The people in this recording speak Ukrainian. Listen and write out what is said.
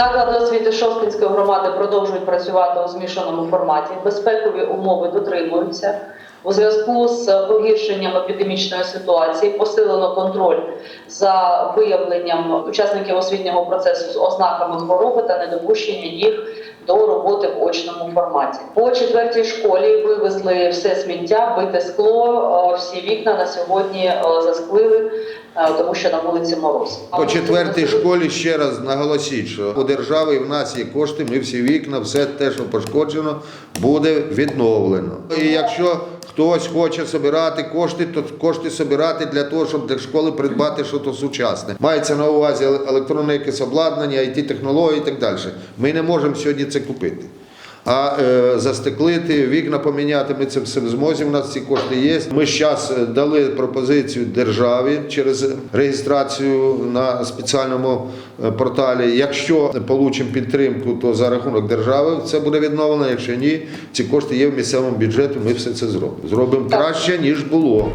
Заклади освіти Шосткинської громади продовжують працювати у змішаному форматі. Безпекові умови дотримуються. У зв'язку з погіршенням епідемічної ситуації посилено контроль за виявленням учасників освітнього процесу з ознаками хвороби та недопущення їх до роботи в очному форматі. По четвертій школі вивезли все сміття, бите скло. Е, Всі вікна на сьогодні е, засклили, тому що на вулиці мороз. По четвертій школі ще раз наголосіть, що у держави в нас є кошти, ми всі вікна, все те, що пошкоджено, буде відновлено. І якщо хтось хоче збирати кошти, то кошти збирати для того, щоб для школи придбати щось сучасне. Мається на увазі електронне якесь обладнання, it технології і так далі. Ми не можемо сьогодні це купити. А е, застеклити, вікна поміняти, ми це все в змозі. У нас ці кошти є. Ми зараз дали пропозицію державі через реєстрацію на спеціальному е, порталі. Якщо отримаємо підтримку, то за рахунок держави це буде відновлено. Якщо ні, ці кошти є в місцевому бюджеті. Ми все це зробимо. Зробимо краще ніж було.